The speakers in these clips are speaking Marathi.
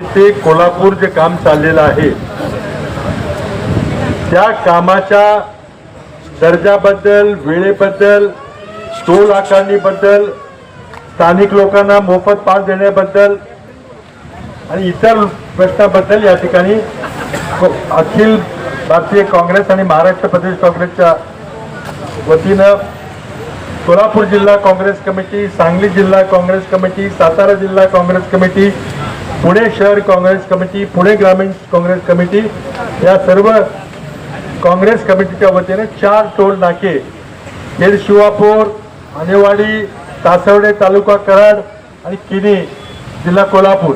ते कोल्हापूर जे काम चाललेलं आहे त्या कामाच्या दर्जाबद्दल वेळेबद्दल टोल आकारणीबद्दल स्थानिक लोकांना मोफत पास देण्याबद्दल आणि इतर प्रश्नाबद्दल या ठिकाणी अखिल भारतीय काँग्रेस आणि महाराष्ट्र प्रदेश काँग्रेसच्या वतीनं सोलापूर जिल्हा काँग्रेस कमिटी सांगली जिल्हा काँग्रेस कमिटी सातारा जिल्हा काँग्रेस कमिटी पुणे शहर काँग्रेस कमिटी पुणे ग्रामीण काँग्रेस कमिटी या सर्व काँग्रेस कमिटीच्या वतीने चार टोल नाके खेड शिवापूर आणेवाडी तासवडे तालुका कराड आणि किनी जिल्हा कोल्हापूर.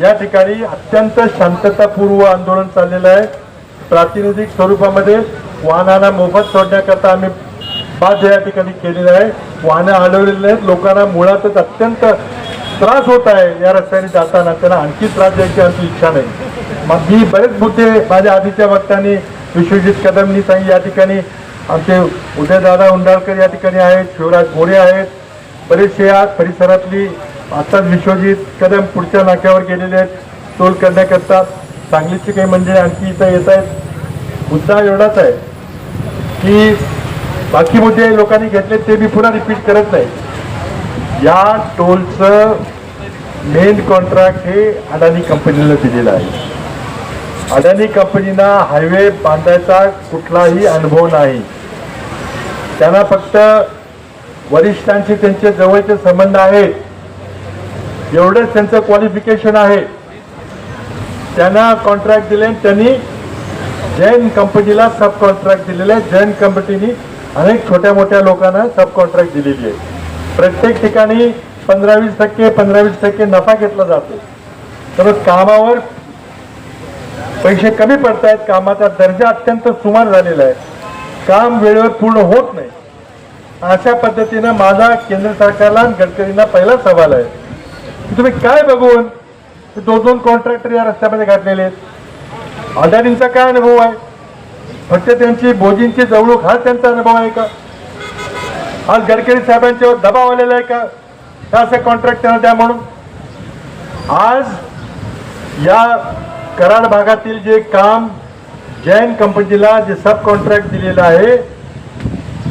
या ठिकाणी अत्यंत शांततापूर्व आंदोलन चाललेलं आहे. प्रातिनिधिक स्वरूपामध्ये वाहनांना मोफत सोडण्याकरता आम्ही बाध्य या ठिकाणी केलेलं आहे. वाहनं हलवलेली आहेत लोकांना मुळातच अत्यंत त्रास होत आहे या रस्त्याने जाताना त्यांना आणखी त्रास द्यायची आमची इच्छा नाही. मग मी बरेच मुद्दे माझ्या आधीच्या वक्त्यांनी विश्वजित कदमनी सांगितले या ठिकाणी. आमचे उदयदादा उंडाळकर या ठिकाणी आहेत शिवराज मोरे आहेत. बरेचसे या परिसरातली आत्ताच विश्वजित कदम पुढच्या नाक्यावर गेलेले आहेत. टोल करण्याकरता सांगलीची काही मंडळी आणखी इथं येत आहेत. मुद्दा एवढाच आहे की बाकी मुद्दे लोकांनी घेतले ते मी पुन्हा रिपीट करत नाही. या टोलचं मेन कॉन्ट्रॅक्ट हे अडानी कंपनीला दिलेलं आहे. अडानी कंपनीना हायवे बांधायचा कुठलाही अनुभव नाही. त्यांना फक्त वरिष्ठांशी त्यांचे जवळचे संबंध आहेत एवढंच त्यांचं क्वालिफिकेशन आहे. त्यांना कॉन्ट्रॅक्ट दिले त्यांनी जैन कंपनीला सब कॉन्ट्रॅक्ट दिलेलं आहे. जैन कंपनीने अनेक छोट्या मोठ्या लोकांना सब कॉन्ट्रॅक्ट दिलेली आहे. प्रत्येक ठिकाणी पंधरा वीस टक्के पंधरा वीस टक्के नफा घेतला जातो. तर कामावर पैसे कमी पडत आहेत कामाचा दर्जा अत्यंत सुमार झालेला आहे. काम वेळेवर पूर्ण होत नाही. अशा पद्धतीनं माझा केंद्र सरकारला आणि गडकरींना पहिला सवाल आहे. तुम्ही काय बघून दोन दोन कॉन्ट्रॅक्टर या रस्त्यामध्ये घातलेले आहेत? अदानींचा काय अनुभव आहे? फक्त त्यांची बोजींची जवळूक हा त्यांचा अनुभव आहे का? आज गडकरी साहेबांच्यावर दबाव आलेला आहे का? त्या असं कॉन्ट्रॅक्ट त्यांना द्या म्हणून? आज या कराड भागातील जे काम जैन कंपनीला जे सब कॉन्ट्रॅक्ट दिलेलं आहे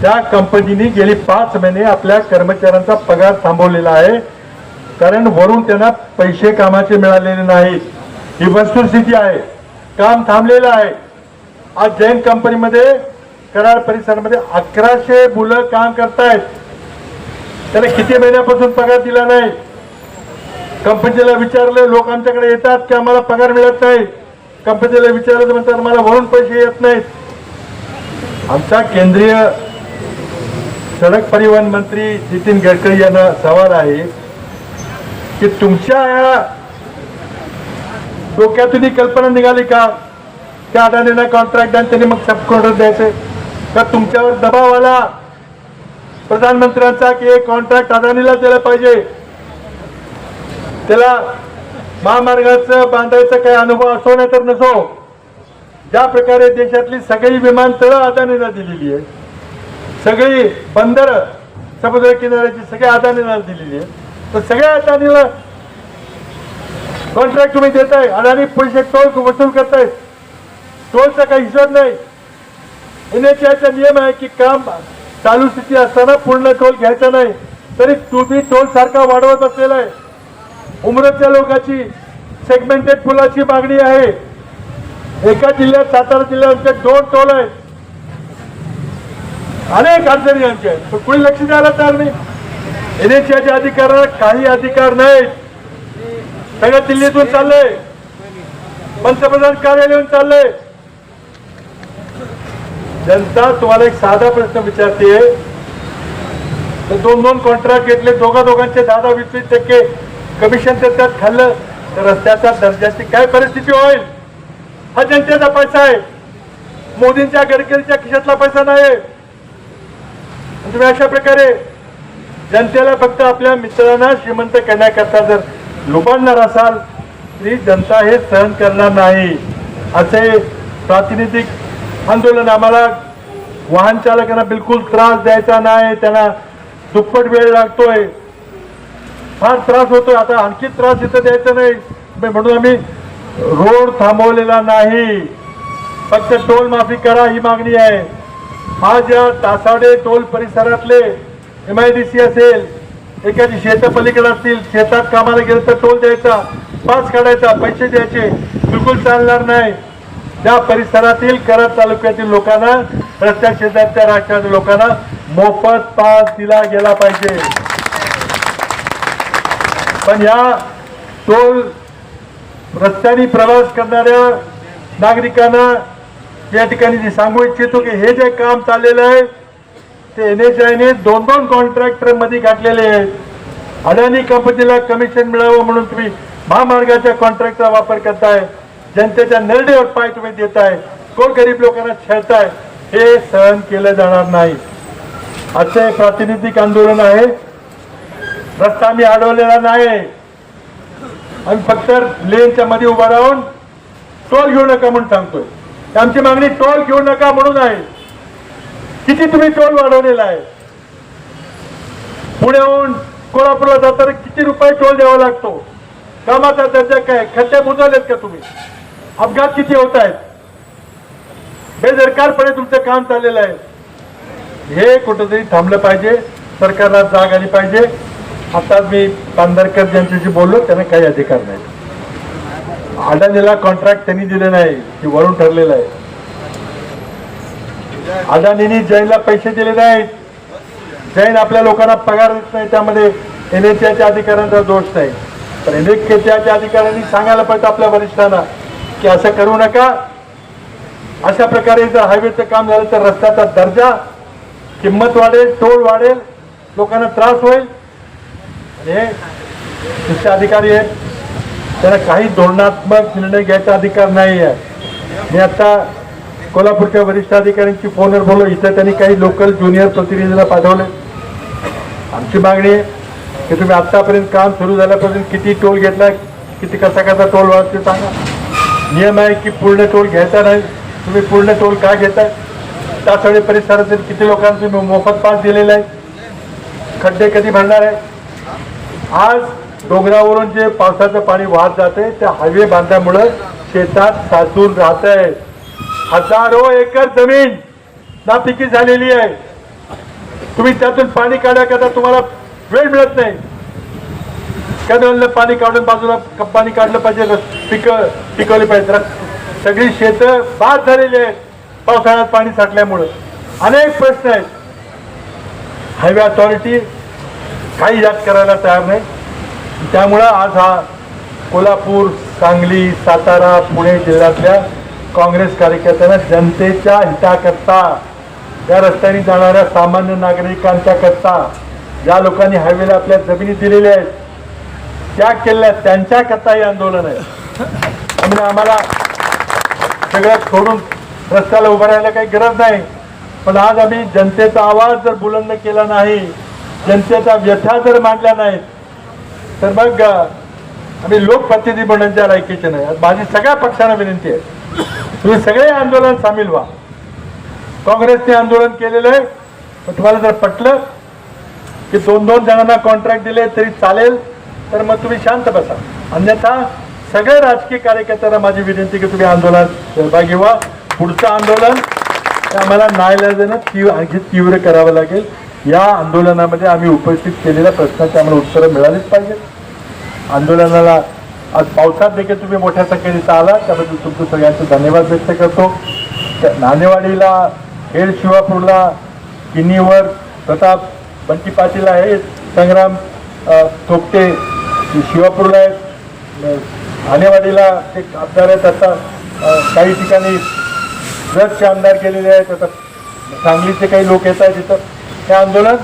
त्या कंपनीने गेली पाच महिने आपल्या कर्मचाऱ्यांचा पगार थांबवलेला आहे. कारण वरून त्यांना पैसे कामाचे मिळालेले नाहीत ही वस्तुस्थिती आहे. काम थांबलेलं आहे. आज जैन कंपनीमध्ये कराड परिसरामध्ये अकराशे मुलं काम करतायत. त्याला किती महिन्यापासून पगार दिला नाही? कंपनीला विचारलं लोक आमच्याकडे येतात की आम्हाला पगार मिळत नाही? कंपनीला विचारलं तर म्हणतात मला वरून पैसे येत नाहीत. आमचा केंद्रीय सडक परिवहन मंत्री नितीन गडकरी यांना सवाल आहे की तुमच्या या डोक्यातून ही कल्पना निघाली का? त्या अदानीला कॉन्ट्रॅक्ट आणि त्यांनी मग सबकॉन्ट्रॅक्ट द्यायचे. तर तुमच्यावर दबाव आला प्रधानमंत्र्यांचा की एक कॉन्ट्रॅक्ट अदानीला दिला पाहिजे. त्याला महामार्गाचं बांधायचा काही अनुभव असो नाही तर नसो ज्या प्रकारे देशातली सगळी विमानतळं अदानीला दिलेली आहे सगळी बंदर समुद्र किनाऱ्याची सगळ्या अदानीला दिलेली आहे तर सगळ्या अदानीला कॉन्ट्रॅक्ट तुम्ही देताय अदानी पैसे टोल वसूल करतायत. टोलचा काही हिशोब नाही. एनएचआयचा नियम आहे की काम चालू स्थिती असताना पूर्ण टोल घ्यायचा नाही तरी तुम्ही टोल सारखा वाढवत असलेला आहे. उमरतच्या लोकांची सेगमेंटेड पुलाची मागणी आहे. एका जिल्ह्यात सातारा जिल्ह्यात दोन टोल आहेत. अनेक अडचणी आमच्या आहेत. पण कुणी लक्ष द्यायला तयार नाही. एनएचआयच्या अधिकाराला काही अधिकार नाहीत. सगळ्या दिल्लीतून चाललंय. पंतप्रधान कार्यालयातून चाललंय. जनता तुम्हाला एक साधा प्रश्न विचारते. तर दोन दोन कॉन्ट्रॅक्ट घेतले दोघा दोघांचे दहा दहा वीस वीस टक्के कमिशन देतात खाल्लं तर रस्त्याच्या दर्जाची काय परिस्थिती होईल? हा जनतेचा पैसा आहे. मोदींच्या गडकरीच्या खिशातला पैसा नाही तुम्ही अशा प्रकारे जनतेला फक्त आपल्या मित्रांना श्रीमंत करण्याकरता जर लुबाडणार असाल तरी जनता हे सहन करणार नाही. असे प्रातिनिधिक आंदोलन आम्हाला वाहन चालकांना बिलकुल त्रास द्यायचा नाही त्यांना दुप्पट वेळ लागतोय. फार त्रास होतोय. आता आणखी त्रास इथं द्यायचा नाही. म्हणून आम्ही रोड थांबवलेला नाही. फक्त टोल माफी करा ही मागणी आहे. आज या तासाडे टोल परिसरातले एम आय डी सी असेल एखादी शेत पलीकडे असतील शेतात कामाला गेलं तर टोल द्यायचा पास काढायचा पैसे द्यायचे बिलकुल चालणार नाही. त्या परिसरातील करत तालुक्यातील लोकांना रस्त्या शेजारच्या राष्ट्रातील लोकांना मोफत पास दिला गेला पाहिजे. पण या टोल रस्त्याने प्रवास करणाऱ्या नागरिकांना या ठिकाणी जे सांगू इच्छितो की हे जे काम चाललेलं आहे ते एन एच आयने दोन दोन कॉन्ट्रॅक्टरमध्ये घातलेले आहेत. अडाणी कंपनीला कमिशन मिळावं म्हणून तुम्ही महामार्गाच्या कॉन्ट्रॅक्टचा वापर करताय. जनतेच्या नरडेवर पाय तुम्ही देत आहे. कोण गरीब लोकांना छळताय हे सहन केलं जाणार नाही. आजचं हे प्रातिनिधिक आंदोलन आहे. रस्ता आम्ही अडवलेला नाही. आम्ही फक्त लेनच्या मध्ये उभा राहून टोल घेऊ नका म्हणून सांगतोय. आमची मागणी टोल घेऊ नका म्हणून आहे. किती तुम्ही टोल वाढवलेला आहे? पुण्याहून कोल्हापूरला जाताना किती रुपये टोल द्यावा लागतो? कामाचा दर्जा काय? खड्डे बुजवलेत का तुम्ही? अपघात किती होत आहेत? बेदरकारपणे तुमचं काम चाललेलं आहे. हे कुठंतरी थांबलं पाहिजे. सरकारला जाग आली पाहिजे. आता मी पांढरकर ज्यांच्याशी बोललो त्यांना काही अधिकार नाही. अडाणीला कॉन्ट्रॅक्ट त्यांनी दिले नाही की वरून ठरलेलं आहे. अडाणीने जैनला पैसे दिले नाहीत. जैन आपल्या लोकांना पगार देत नाही त्यामध्ये एन एच अधिकाऱ्यांचा दोष नाही. पण एन एच अधिकाऱ्यांनी सांगायला पाहिजे आपल्या वरिष्ठांना की असं करू नका. अशा प्रकारे जर हायवेचं काम झालं तर रस्त्याचा दर्जा किंमत वाढेल टोल वाढेल लोकांना त्रास होईल. हे दुसरे अधिकारी आहेत. त्यांना काही धोरणात्मक निर्णय घ्यायचा अधिकार नाही आहे मी आता कोल्हापूरच्या वरिष्ठ अधिकाऱ्यांची फोनवर बोललो. इथं त्यांनी काही लोकल ज्युनियर प्रतिनिधीला पाठवले. आमची मागणी आहे की तुम्ही आत्तापर्यंत काम सुरू झाल्यापासून किती टोल घेतला किती कसा कसा टोल वाढते सांगा. नियम आहे की पूर्ण टोल घ्यायचा नाही. तुम्ही पूर्ण टोल का घेताय? तासवडे परिसरातील किती लोकांना तुम्ही मोफत पास दिलेला आहे? खड्डे कधी भरणार आहे? आज डोंगरावरून जे पावसाचं पाणी वाहत जाते त्या हायवे बांधल्यामुळं शेतात साचून राहत आहे हजारो एकर जमीन नापिकी झालेली आहे. तुम्ही त्यातून पाणी काढण्याकरता तुम्हाला वेळ मिळत नाही. कॅनलनं पाणी काढून बाजूला पाणी काढलं पाहिजे पिकं पिकवली पाहिजे सगळी शेतं बाद झालेली आहेत पावसाळ्यात पाणी साठल्यामुळं. अनेक प्रश्न आहेत. हायवे अथॉरिटी काही याद करायला तयार नाही. त्यामुळं आज हा कोल्हापूर सांगली सातारा पुणे जिल्ह्यातल्या काँग्रेस कार्यकर्त्यांना जनतेच्या हिताकरता या रस्त्याने जाणाऱ्या सामान्य नागरिकांच्या करता ज्या लोकांनी हायवेला आपल्या जमिनी दिलेल्या आहेत. त्या केल्या त्यांच्या हे आंदोलन आहे. त्यामुळे आम्हाला सगळं सोडून रस्त्याला उभं राहायला काही गरज नाही. पण आज आम्ही जनतेचा आवाज जर बुलंद केला नाही जनतेचा व्यथा जर मांडल्या नाहीत तर मग आम्ही लोकप्रतिनिधी बनण्याच्या लायकीचे नाही. माझी सगळ्या पक्षांना विनंती आहे. तुम्ही सगळे आंदोलन सामील व्हा. काँग्रेसने आंदोलन केलेलं आहे तुम्हाला जर पटलं की दोन दोन जणांना कॉन्ट्रॅक्ट दिले तरी चालेल. तर मग तुम्ही शांत बसा. अन्यथा सगळ्या राजकीय कार्यकर्त्यांना माझी विनंती की तुम्ही आंदोलनात सहभागी व्हा. पुढचं आंदोलन आम्हाला नाईलाजानं तीव्र आणखी तीव्र करावं लागेल. या आंदोलनामध्ये आम्ही उपस्थित केलेल्या प्रश्नाची आम्हाला उत्तरं मिळालीच पाहिजेत. आंदोलनाला आज पावसात देखील तुम्ही मोठ्या संख्येने आला त्याबद्दल तुमचं सगळ्यांचं धन्यवाद व्यक्त करतो. त्या नाणेवाडीला खेड शिवापूरला किन्नीवर प्रताप बंटी पाटील आहेत. संग्राम थोपटे शिवापूरला आहेत. अ, ते एक आमदार आहेत आता. काही ठिकाणी जतचे आमदार गेलेले आहेत. आता सांगलीचे काही लोक येत आहेत तिथं हे आंदोलन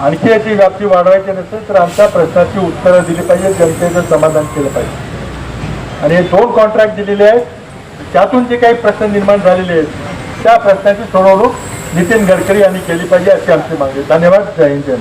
आणखी याची व्याप्ती वाढवायची नसेल तर आमच्या प्रश्नाची उत्तरं दिली पाहिजे जनतेचं समाधान केलं पाहिजे. आणि हे दोन कॉन्ट्रॅक्ट दिलेले आहेत. त्यातून जे काही प्रश्न निर्माण झालेले आहेत त्या प्रश्नाची सोडवणूक नितीन गडकरी यांनी केली पाहिजे अशी आमची मागणी आहे. धन्यवाद. जय हिंद जय